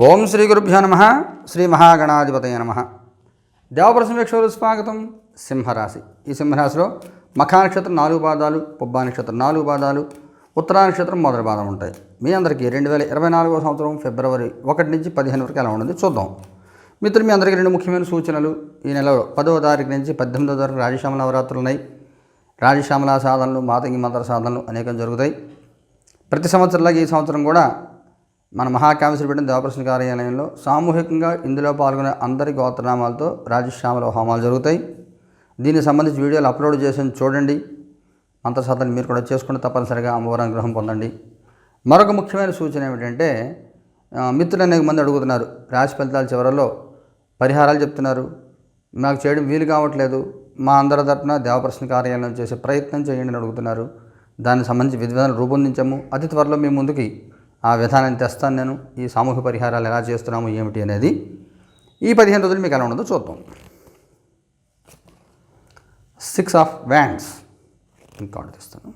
ఓం శ్రీ గురుభ్యో నమ. శ్రీ మహాగణాధిపతయ నమ. దేవప్రసం స్వాగతం. సింహరాశి. ఈ సింహరాశిలో మఖా నక్షత్రం నాలుగు పాదాలు పుబ్బా నక్షత్రం నాలుగు పాదాలు ఉత్తరా నక్షత్రం మొదటి పాదం ఉంటాయి. మీ అందరికీ రెండు వేల ఇరవై నాలుగో సంవత్సరం ఫిబ్రవరి ఒకటి నుంచి పదిహేను వరకు ఎలా ఉంటుంది చూద్దాం. మిత్రులు మీ అందరికీ రెండు ముఖ్యమైన సూచనలు. ఈ నెల పదవ తారీఖు నుంచి పద్దెనిమిదవ తారీఖు రాజశ్యామ నవరాత్రులు ఉన్నాయి. రాజశ్యామల సాధనలు మాతంగి మంత్ర సాధనలు అనేకం జరుగుతాయి. ప్రతి సంవత్సరంలాగా ఈ సంవత్సరం కూడా మన మహాకామేశ్వర పెట్టిన దేవప్రశ్న కార్యాలయంలో సామూహికంగా ఇందులో పాల్గొనే అందరి గోత్రనామాలతో రాజశ్యామల హోమాలు జరుగుతాయి. దీనికి సంబంధించి వీడియోలు అప్లోడ్ చేసి చూడండి. మంత్రసాధన మీరు కూడా చేసుకుంటే తప్పనిసరిగా అమ్మవారి అనుగ్రహం పొందండి. మరొక ముఖ్యమైన సూచన ఏమిటంటే మిత్రులు అనేక మంది అడుగుతున్నారు. రాశి ఫలితాల చివరలో పరిహారాలు చెప్తున్నారు. మాకు చేయడం వీలు కావట్లేదు. మా అందరి తరపున దేవప్రశ్న కార్యాలయం చేసే ప్రయత్నం చేయండి అని అడుగుతున్నారు. దానికి సంబంధించి విధానాలు రూపొందించాము. అతి త్వరలో మీ ముందుకి ఆ విధానాన్ని తెస్తాను నేను. ఈ సామూహిక పరిహారాలు ఎలా చేస్తున్నాము ఏమిటి అనేది ఈ పదిహేను రోజులు మీకు ఎలా ఉండదో చూద్దాం. సిక్స్ ఆఫ్ వ్యాండ్స్ ఇంకోటి తీస్తాను.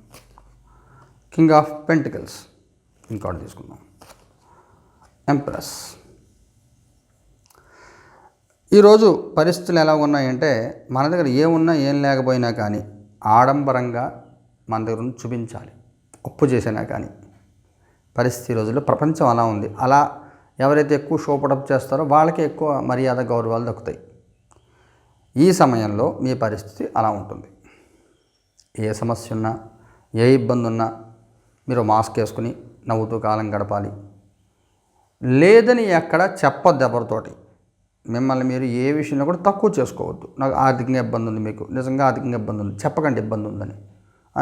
కింగ్ ఆఫ్ పెంటికల్స్ ఇంకోటి తీసుకుందాం. ఎంప్రెస్ ఈరోజు పరిస్థితులు ఎలా ఉన్నాయంటే మన దగ్గర ఏమున్నా ఏం లేకపోయినా కానీ ఆడంబరంగా మన దగ్గర చూపించాలి. అప్పు చేసినా కానీ. పరిస్థితి రోజుల్లో ప్రపంచం అలా ఉంది. అలా ఎవరైతే ఎక్కువ షోపడప్ చేస్తారో వాళ్ళకి ఎక్కువ మర్యాద గౌరవాలు దక్కుతాయి. ఈ సమయంలో మీ పరిస్థితి అలా ఉంటుంది. ఏ సమస్య ఉన్నా ఏ ఇబ్బంది ఉన్నా మీరు మాస్క్ వేసుకుని నవ్వుతూ కాలం గడపాలి. లేదని ఎక్కడ చెప్పొద్దు ఎవరితోటి. మిమ్మల్ని మీరు ఏ విషయంలో కూడా తక్కువ చేసుకోవద్దు. నాకు ఆర్థికంగా ఇబ్బంది ఉంది మీకు. నిజంగా ఆర్థికంగా ఇబ్బంది ఉంది. చెప్పకండి ఇబ్బంది ఉందని.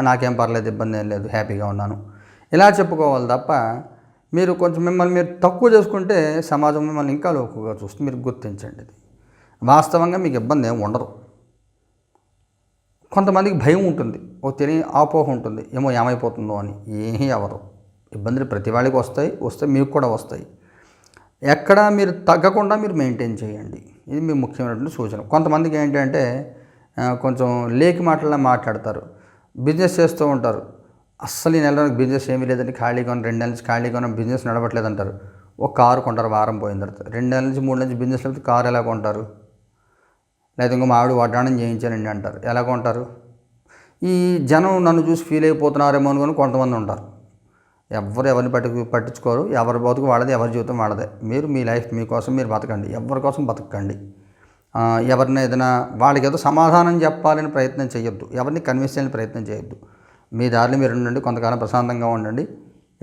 నాకేం పర్లేదు ఇబ్బంది ఏం లేదు. హ్యాపీగా ఉన్నాను. ఇలా చెప్పుకోవాలి తప్ప మీరు కొంచెం మిమ్మల్ని మీరు తక్కువ చేసుకుంటే సమాజం మిమ్మల్ని ఇంకా లోకుగా చూస్తుంది. మీరు గుర్తించండి ఇది. వాస్తవంగా మీకు ఇబ్బంది ఏమి ఉండదు. కొంతమందికి భయం ఉంటుంది. ఓ తెలియని ఆపోహ ఉంటుంది. ఏమో ఏమైపోతుందో అని ఏమీ అవ్వదు. ఇబ్బందులు ప్రతి వాళ్ళకి వస్తాయి. వస్తే మీకు కూడా వస్తాయి. ఎక్కడ మీరు తగ్గకుండా మీరు మెయింటైన్ చేయండి. ఇది మీ ముఖ్యమైనటువంటి సూచన. కొంతమందికి ఏంటంటే కొంచెం లేకి మాటలా మాట్లాడతారు. బిజినెస్ చేస్తూ ఉంటారు. అస్సలు ఈ నెలలో బిజినెస్ ఏమీ లేదండి. ఖాళీగా ఉన్న రెండు నెలల నుంచి ఖాళీగా ఉన్న బిజినెస్ నడవట్లేదు అంటారు. ఒక కారు కొంటారు వారం పోయిన తర్వాత. రెండు నెలల నుంచి మూడు నెలల నుంచి బిజినెస్ లేకపోతే కారు ఎలా కొంటారు? లేదా ఇంకో మా ఆవిడ వడ్డాణం చేయించానండి అంటారు. ఎలా కొంటారు? ఈ జనం నన్ను చూసి ఫీల్ అయిపోతున్నారేమో అనుకుని కొంతమంది ఉంటారు. ఎవరు ఎవరిని పట్టు పట్టించుకోరు. ఎవరి బతుకు వాళ్ళది ఎవరి జీవితం వాళ్ళదే. మీరు మీ లైఫ్ మీకోసం మీరు బతకండి. ఎవరి కోసం బతకండి? ఎవరిని ఏదైనా వాళ్ళకి ఏదో సమాధానం చెప్పాలని ప్రయత్నం చేయొద్దు. ఎవరిని కన్విన్స్ చేయాలని ప్రయత్నం చేయొద్దు. మీ దారిలో మీరు ఉండండి కొంతకాలం ప్రశాంతంగా ఉండండి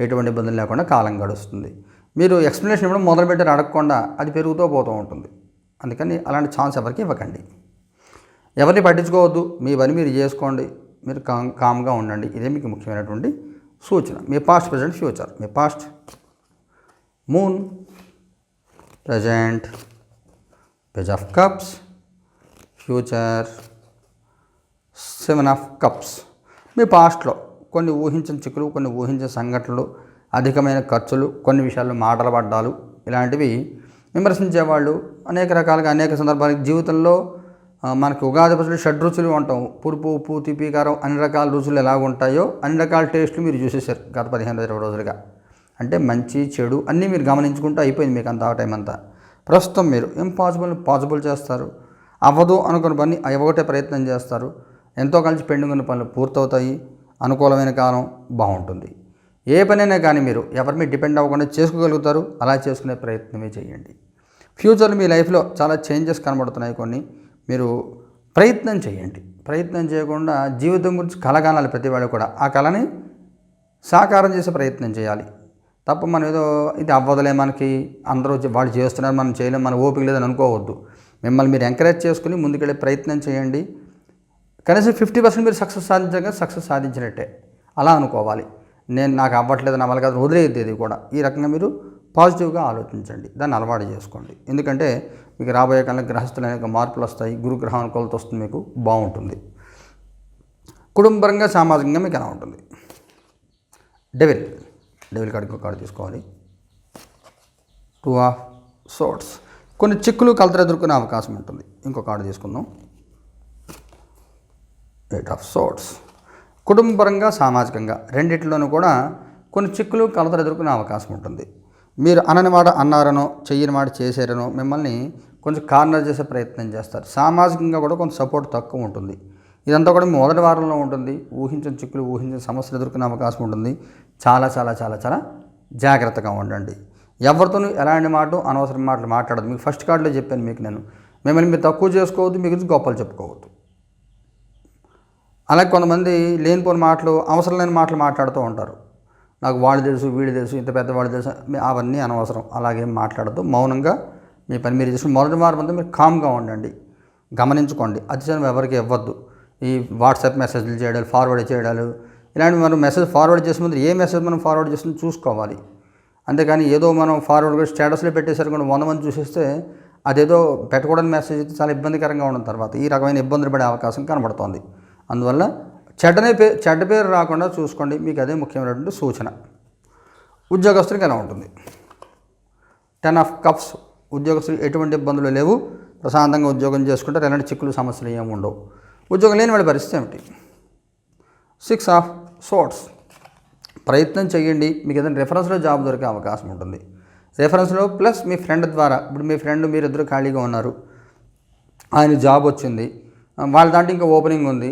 ఎటువంటి ఇబ్బందులు లేకుండా కాలం గడుస్తుంది. మీరు ఎక్స్ప్లెనేషన్ ఇవ్వడం మొదలుపెట్టారు అడగకుండా అది పెరుగుతూ పోతూ ఉంటుంది. అందుకని అలాంటి ఛాన్స్ ఎవరికి ఇవ్వకండి. ఎవరిని పట్టించుకోవద్దు మీ పని మీరు చేసుకోండి మీరు కామ్ కామ్గా ఉండండి. ఇదే మీకు ముఖ్యమైనటువంటి సూచన. మీ past present future me past moon present page of cups future seven of cups మీ పాస్ట్లో కొన్ని ఊహించిన చిక్కులు కొన్ని ఊహించిన సంఘటనలు అధికమైన ఖర్చులు కొన్ని విషయాల్లో మాటలు పడ్డాలు ఇలాంటివి విమర్శించేవాళ్ళు అనేక రకాలుగా అనేక సందర్భాలకి జీవితంలో మనకి ఉగాది పచ్చడి షడ్ రుచులు ఉంటాం. పురుపు ఉప్పు తీపి కారం అన్ని రకాల రుచులు ఎలా ఉంటాయో అన్ని రకాల టేస్ట్లు మీరు చూసేసారు గత పదిహేను ఇరవై రోజులుగా. అంటే మంచి చెడు అన్నీ మీరు గమనించుకుంటూ అయిపోయింది మీకు అంత ఆ టైం అంతా. ప్రస్తుతం మీరు ఇంపాసిబుల్ పాసిబుల్ చేస్తారు. అవ్వదు అనుకున్న పని అవ్వగొట్టే ప్రయత్నం చేస్తారు. ఎంతో కలిసి పెండింగ్ ఉన్న పనులు పూర్తవుతాయి. అనుకూలమైన కాలం బాగుంటుంది. ఏ పనైనా కానీ మీరు ఎవరి మీద డిపెండ్ అవ్వకుండా చేసుకోగలుగుతారు. అలా చేసుకునే ప్రయత్నమే చేయండి. ఫ్యూచర్లో మీ లైఫ్లో చాలా చేంజెస్ కనబడుతున్నాయి కొన్ని. మీరు ప్రయత్నం చేయండి. ప్రయత్నం చేయకుండా జీవితం గురించి కలగానాలి ప్రతి వాళ్ళు కూడా ఆ కళని సాకారం చేసే ప్రయత్నం చేయాలి. తప్ప మనం ఏదో ఇది అవ్వదులే మనకి. అందరూ వాళ్ళు చేస్తున్నారు మనం చేయలేం మన ఓపిక లేదని అనుకోవద్దు. మిమ్మల్ని మీరు ఎంకరేజ్ చేసుకుని ముందుకెళ్ళే ప్రయత్నం చేయండి. కనీసం ఫిఫ్టీ పర్సెంట్ మీరు సక్సెస్ సాధించగా సక్సెస్ సాధించినట్టే. అలా అనుకోవాలి. నేను నాకు అవ్వట్లేదు నా వల్ల కాదు వదిలేయద్దు ఇది కూడా. ఈ రకంగా మీరు పాజిటివ్గా ఆలోచించండి. దాన్ని అలవాటు చేసుకోండి. ఎందుకంటే మీకు రాబోయే కాలంలో గ్రహస్థులు అనేక మార్పులు వస్తాయి గురుగ్రహం అనుకూలత వస్తుంది మీకు బాగుంటుంది. కుటుంబరంగా సామాజికంగా మీకు ఎలా ఉంటుంది. డెవిల్ డెవిల్ కార్డు ఇంకో కార్డు తీసుకోవాలి. టూ ఆఫ్ సోట్స్ కొన్ని చిక్కులు కలతలు ఎదుర్కొనే అవకాశం ఉంటుంది. ఇంకో కార్డు తీసుకుందాం. ఎయిట్ ఆఫ్ సోట్స్ కుటుంబపరంగా సామాజికంగా రెండిట్లోనూ కూడా కొన్ని చిక్కులు కలతలు ఎదుర్కొనే అవకాశం ఉంటుంది. మీరు అనని మాట అన్నారనో చెయ్యని మాట చేశారనో మిమ్మల్ని కొంచెం కార్నర్ చేసే ప్రయత్నం చేస్తారు. సామాజికంగా కూడా కొంచెం సపోర్ట్ తక్కువ ఉంటుంది. ఇదంతా కూడా మొదటి వారంలో ఉంటుంది. ఊహించిన చిక్కులు ఊహించిన సమస్యలు ఎదుర్కొనే అవకాశం ఉంటుంది. చాలా చాలా చాలా చాలా జాగ్రత్తగా ఉండండి. ఎవరితోనూ ఎలాంటి మాట అనవసరం మాటలు మాట్లాడదు మీకు ఫస్ట్ కార్డులో చెప్పాను మీకు నేను. మిమ్మల్ని మీరు తక్కువ చేసుకోవద్దు మీ గురించి గొప్పలు చెప్పుకోవద్దు. అలాగే కొంతమంది లేనిపోని మాటలు అవసరం లేని మాటలు మాట్లాడుతూ ఉంటారు. నాకు వాళ్ళు తెలుసు వీళ్ళు తెలుసు ఇంత పెద్ద వాళ్ళు తెలుసు అవన్నీ అనవసరం. అలాగే మాట్లాడద్దు. మౌనంగా మీ పని మీరు చేసుకుని మొదటి వారం అంతా మీరు కామ్గా ఉండండి. గమనించుకోండి. అతిశయం ఎవరికి ఇవ్వద్దు. ఈ వాట్సాప్ మెసేజ్లు చేయడాలు ఫార్వర్డ్ చేయడాలు ఇలాంటి మనం మెసేజ్ ఫార్వర్డ్ చేసే ముందు ఏ మెసేజ్ మనం ఫార్వర్డ్ చేస్తుందో చూసుకోవాలి. అంతేకాని ఏదో మనం ఫార్వర్డ్ కూడా స్టేటస్లో పెట్టేసరికి కూడా వంద మంది చూసేస్తే అదేదో పెట్టకూడని మెసేజ్ అయితే చాలా ఇబ్బందికరంగా ఉండడం తర్వాత. ఈ రకమైన ఇబ్బందులు పడే అవకాశం కనబడుతోంది. అందువల్ల చెడ్డనే పే చెడ్డ పేరు రాకుండా చూసుకోండి. మీకు అదే ముఖ్యమైనటువంటి సూచన. ఉద్యోగస్తులకి ఎలా ఉంటుంది? టెన్ ఆఫ్ కప్స్ ఉద్యోగస్తులు ఎటువంటి ఇబ్బందులు లేవు. ప్రశాంతంగా ఉద్యోగం చేసుకుంటారు. ఎలాంటి చిక్కులు సమస్యలు ఏమి ఉండవు. ఉద్యోగం లేని వాళ్ళ పరిస్థితి ఏమిటి? సిక్స్ ఆఫ్ సోట్స్ ప్రయత్నం చేయండి. మీకు ఏదైనా రెఫరెన్స్లో జాబ్ దొరికే అవకాశం ఉంటుంది. రెఫరెన్స్లో ప్లస్ మీ ఫ్రెండ్ ద్వారా. ఇప్పుడు మీ ఫ్రెండ్ మీరిద్దరు ఖాళీగా ఉన్నారు. ఆయన జాబ్ వచ్చింది. వాళ్ళ దాంట్లో ఇంకా ఓపెనింగ్ ఉంది.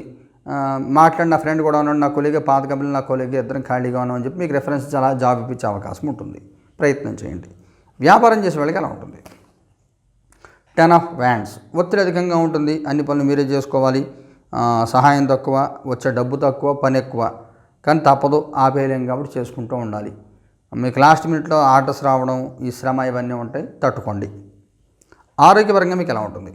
మాట్లాడిన ఫ్రెండ్ కూడా ఉన్నాడు నా కొలిగే పాత కంపెనీలు నా కొలిగే ఇద్దరం ఖాళీగా ఉన్నాం అని చెప్పి మీకు రెఫరెన్స్ చాలా జాబ్ ఇప్పించే అవకాశం ఉంటుంది. ప్రయత్నం చేయండి. వ్యాపారం చేసే వాళ్ళకి ఎలా ఉంటుంది? టెన్ ఆఫ్ వ్యాండ్స్ ఒత్తిడి అధికంగా ఉంటుంది అన్ని పనులు మీరే చేసుకోవాలి. సహాయం తక్కువ వచ్చే డబ్బు తక్కువ పని ఎక్కువ. కానీ తప్పదు ఆపేయలేం కాబట్టి చేసుకుంటూ ఉండాలి. మీకు లాస్ట్ మినిట్లో ఆర్డర్స్ రావడం ఈ శ్రమ ఇవన్నీ ఉంటాయి తట్టుకోండి. ఆరోగ్యపరంగా మీకు ఎలా ఉంటుంది?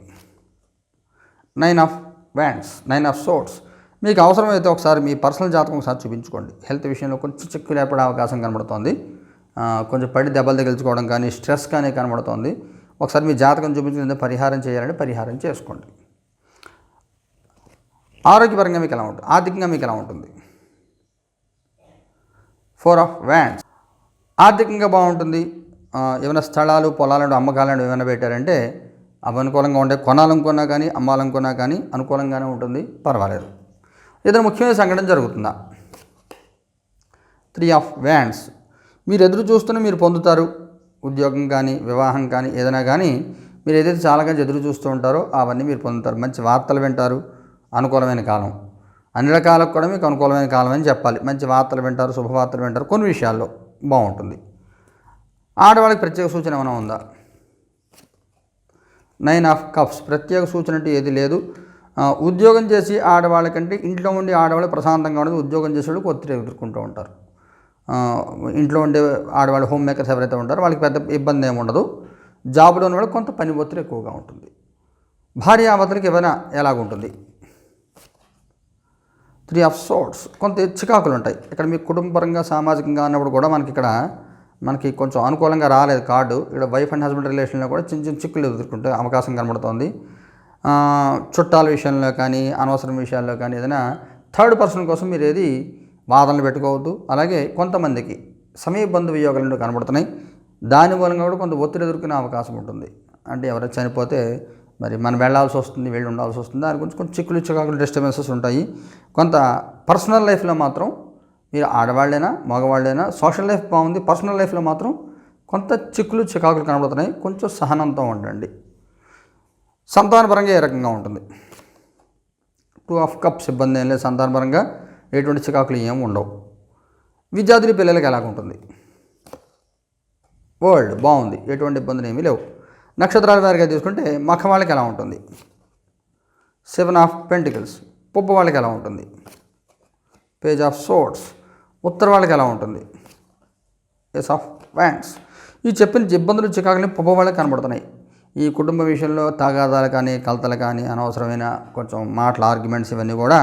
Nine of wands nine of swords మీకు అవసరమైతే ఒకసారి మీ పర్సనల్ జాతకం ఒకసారి చూపించుకోండి. హెల్త్ విషయంలో కొంచెం చిక్కు లేపడే అవకాశం కనబడుతోంది. కొంచెం పడి దెబ్బలు తగిలించుకోవడం కానీ స్ట్రెస్ కానీ కనబడుతోంది. ఒకసారి మీ జాతకం చూపించి పరిహారం చేయాలంటే పరిహారం చేసుకోండి. ఆరోగ్యపరంగా మీకు ఎలా ఉంటుంది ఆర్థికంగా మీకు ఎలా ఉంటుంది? ఫోర్ ఆఫ్ వ్యాండ్స్ ఆర్థికంగా బాగుంటుంది. ఏమైనా స్థలాలు పొలాలను అమ్మకాలను ఏమైనా పెట్టారంటే అవి అనుకూలంగా ఉంటే కొనాలనుకున్నా కానీ అమ్మాలనుకున్నా కానీ అనుకూలంగానే ఉంటుంది. పర్వాలేదు. ఏదైనా ముఖ్యమైన సంఘటన జరుగుతుందా? త్రీ ఆఫ్ వ్యాండ్స్ మీరు ఎదురు చూస్తున్న మీరు పొందుతారు. ఉద్యోగం కానీ వివాహం కానీ ఏదైనా కానీ మీరు ఏదైతే చాలాగా ఎదురు చూస్తూ ఉంటారో అవన్నీ మీరు పొందుతారు. మంచి వార్తలు వింటారు. అనుకూలమైన కాలం. అన్ని రకాలకు కూడా మీకు అనుకూలమైన కాలం అని చెప్పాలి. మంచి వార్తలు వింటారు శుభవార్తలు వింటారు. కొన్ని విషయాల్లో బాగుంటుంది. ఆడవాళ్ళకి ప్రత్యేక సూచన ఏమైనా ఉందా? నైన్ ఆఫ్ కప్స్ ప్రత్యేక సూచన అంటే ఏది లేదు. ఉద్యోగం చేసి ఆడవాళ్ళకంటే ఇంట్లో ఉండి ఆడవాళ్ళు ప్రశాంతంగా ఉండదు. ఉద్యోగం చేసే ఒత్తిడి ఎదుర్కొంటూ ఉంటారు. ఇంట్లో ఉండే ఆడవాళ్ళు హోమ్ మేకర్స్ ఎవరైతే ఉంటారో వాళ్ళకి పెద్ద ఇబ్బంది ఏమి ఉండదు. జాబ్లో ఉన్న వాళ్ళకి కొంత పని ఒత్తిడి ఎక్కువగా ఉంటుంది. భార్యావతలకి ఏమైనా ఎలాగుంటుంది? త్రీ ఆఫ్ సోట్స్ కొంత చికాకులు ఉంటాయి. ఇక్కడ మీ కుటుంబపరంగా సామాజికంగా అన్నప్పుడు కూడా మనకి ఇక్కడ మనకి కొంచెం అనుకూలంగా రాలేదు కార్డు. ఇక్కడ వైఫ్ అండ్ హస్బెండ్ రిలేషన్లో కూడా చిన్న చిన్న చిక్కులు ఎదుర్కొంటే అవకాశం కనబడుతోంది. చుట్టాల విషయంలో కానీ అనవసరం విషయాల్లో కానీ ఏదైనా థర్డ్ పర్సన్ కోసం మీరు ఏది వాదనలు పెట్టుకోవద్దు. అలాగే కొంతమందికి సమీప బంధు వియోగాలు కనబడుతున్నాయి. దాని మూలంగా కూడా కొంత ఒత్తిడి ఎదుర్కొనే అవకాశం ఉంటుంది. అంటే ఎవరైనా చనిపోతే మరి మనం వెళ్ళాల్సి వస్తుంది వెళ్ళి ఉండాల్సి వస్తుంది. దాని గురించి కొంచెం చిక్కులు చికాకులు డిస్టర్బెన్సెస్ ఉంటాయి. కొంత పర్సనల్ లైఫ్లో మాత్రం మీరు ఆడవాళ్ళైనా మగవాళ్ళైనా సోషల్ లైఫ్ బాగుంది. పర్సనల్ లైఫ్లో మాత్రం కొంత చిక్కులు చికాకులు కనబడుతున్నాయి. కొంచెం సహనంతో ఉండండి. సంతానపరంగా ఏ రకంగా ఉంటుంది? టూ ఆఫ్ కప్స్ ఇబ్బంది ఏం లేదు. సంతానపరంగా ఎటువంటి చికాకులు ఏం ఉండవు. విద్యార్థుల పిల్లలకి ఎలాగుంటుంది వరల్డ్ బాగుంది. ఎటువంటి ఇబ్బందులు ఏమీ లేవు. నక్షత్రాల వారిగా తీసుకుంటే మఖ వాళ్ళకి ఎలా ఉంటుంది? సెవెన్ ఆఫ్ పెంటికల్స్ పుప్ప వాళ్ళకి ఎలా ఉంటుంది? పేజ్ ఆఫ్ సోర్ట్స్ ఉత్తర వాళ్ళకి ఎలా ఉంటుంది? ఎస్ ఆఫ్ వ్యాండ్స్ ఈ చెప్పిన ఇబ్బందులు చికాకులు పుప్ప వాళ్ళకి కనబడుతున్నాయి. ఈ కుటుంబ విషయంలో తగాదాలు కానీ కలతలు కానీ అనవసరమైన కొంచెం మాటల ఆర్గ్యుమెంట్స్ ఇవన్నీ కూడా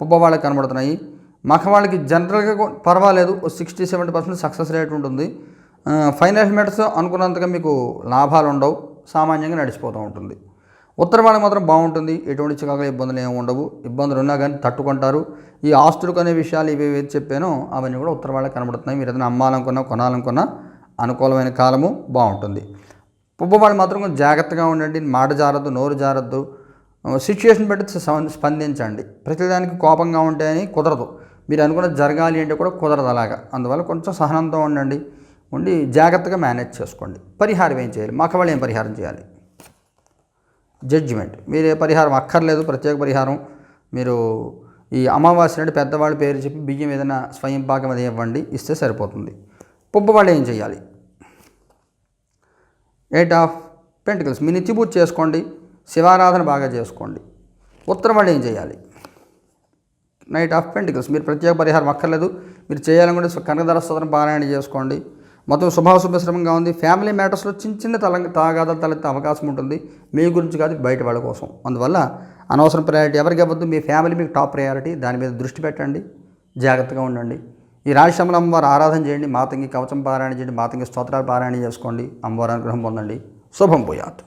పుప్ప వాళ్ళకి కనబడుతున్నాయి. మగవాళ్ళకి జనరల్గా పర్వాలేదు. Sixty seventy percent success rate ఉంటుంది. ఫైనాన్షియల్ మ్యాటర్స్ అనుకున్నంతగా మీకు లాభాలు ఉండవు. సామాన్యంగా నడిచిపోతూ ఉంటుంది. ఉత్తర వాళ్ళకి మాత్రం బాగుంటుంది. ఎటువంటి చికాకులు ఇబ్బందులు ఏమి ఉండవు. ఇబ్బందులు ఉన్నా కానీ తట్టుకుంటారు. ఈ ఆస్తులు కొనే విషయాలు ఇవి ఏవైతే చెప్పానో అవన్నీ కూడా ఉత్తర వాళ్ళకి కనబడుతున్నాయి. మీరు ఏదైనా అమ్మాలనుకున్నా కొనాలనుకున్నా అనుకూలమైన కాలము బాగుంటుంది. వాళ్ళు మాత్రం కొంచెం జాగ్రత్తగా ఉండండి మాట జారద్దు నోరు జారద్దు. సిచ్యుయేషన్ బట్టి స్పందించండి. ప్రతిదానికి కోపంగా ఉంటే అని కుదరదు. మీరు అనుకున్న జరగాలి అంటే కూడా కుదరదు అలాగా. అందువల్ల కొంచెం సహనంతో ఉండండి ఉండి జాగ్రత్తగా మేనేజ్ చేసుకోండి. పరిహారం ఏం చేయాలి? మాకు వాళ్ళు ఏం పరిహారం చేయాలి? జడ్జిమెంట్ మీరు ఏ పరిహారం అక్కర్లేదు ప్రత్యేక పరిహారం. మీరు ఈ అమావాస్య నాడు పెద్దవాళ్ళ పేరు చెప్పి బియ్యం ఏదైనా స్వయం పాకం అది ఇవ్వండి ఇస్తే సరిపోతుంది. పుబ్బవాళ్ళు ఏం చేయాలి? ఎయిట్ ఆఫ్ పెంటికల్స్ మీ నిత్య పూజ చేసుకోండి. శివారాధన బాగా చేసుకోండి. ఉత్తరం వాళ్ళు ఏం చేయాలి? నైట్ ఆఫ్ పెంటికల్స్ మీరు ప్రత్యేక పరిహారం అక్కర్లేదు. మీరు చేయాలనుకుంటే కనకధర స్తోత్రం పారాయణ చేసుకోండి. మొత్తం శుభాశుభశ్రమంగా ఉంది. ఫ్యామిలీ మ్యాటర్స్లో చిన్న చిన్న తల తాగాదాలు తలెత్తే అవకాశం ఉంటుంది. మీ గురించి కాదు బయట వాళ్ళ కోసం. అందువల్ల అనవసరం ప్రయారిటీ ఎవరికి ఇవ్వద్దు మీ ఫ్యామిలీ మీకు టాప్ ప్రయారిటీ దాని మీద దృష్టి పెట్టండి. జాగ్రత్తగా ఉండండి. ఈ రాజశ్యామల అమ్మవారు ఆరాధన చేయండి మాతంగి కవచం పారాయణ చేయండి మాతంగి స్తోత్రాలు పారాయణ చేసుకోండి. అమ్మవారి అనుగ్రహం పొందండి. శుభం పోయాత్